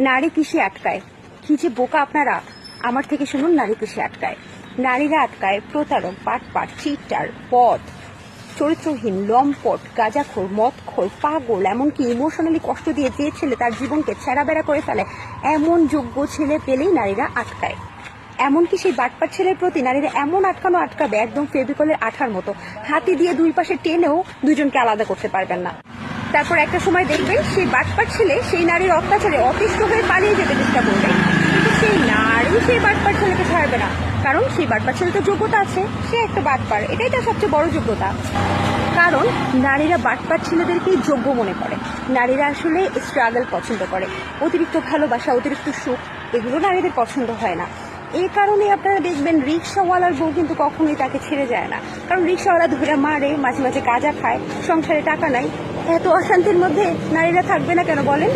নারী কিসে আটকায়? কি যে বোকা আপনারা? আমার থেকে শুনুন, নারী কিসে আটকায়? নারীরা আটকায় প্রতারক, পাটপাট, চিটার, পথ, চরিত্রহীন, লম্পট, গাঁজাখোর, মদখোর, পাগল, এমনকি ইমোশনালি কষ্ট দিয়ে যে ছেলে তার জীবনকে ছেঁড়াবেড়া করে ফেলে, এমন যোগ্য ছেলে পেলেই নারীরা আটকায়। এমনকি সেই বাটপাট ছেলের প্রতি নারীরা এমন আটকানো আটকাবে, একদম ফেভিকলের আঠার মতো। হাতি দিয়ে দুই পাশে টেনেও দুজনকে আলাদা করতে পারবেন না। তারপর একটা সময় দেখবেন সেই বাটপাট ছেলে সেই নারীর অত্যাচারে অতিষ্ঠ হয়ে পালিয়ে যেতে চেষ্টা করবে। কিন্তু সেই নারী সেই বাটপাট ছেলেকে ছাড়বে না। কারণ সেই বাটপাট ছেলে তো যোগ্যতা আছে, সে একটা বাটপার এটাই তার সবচেয়ে বড় যোগ্যতা। কারণ নারীরা বাটপাট ছেলেদেরকেই যোগ্য মনে করে। নারীরা আসলে স্ট্রাগল পছন্দ করে। অতিরিক্ত ভালোবাসা, অতিরিক্ত সুখ, এগুলো নারীদের পছন্দ হয় না। এই কারণে আপনারা দেখবেন রিক্সাওয়ালার বউ কিন্তু কখনোই তাকে ছেড়ে যায় না। কারণ রিক্সাওয়ালা ধরে মারে, মাঝে মাঝে কাজা খায়, সংসারে টাকা নাই। এত অশান্তির মধ্যে নারীরা থাকবে না কেন বলেন?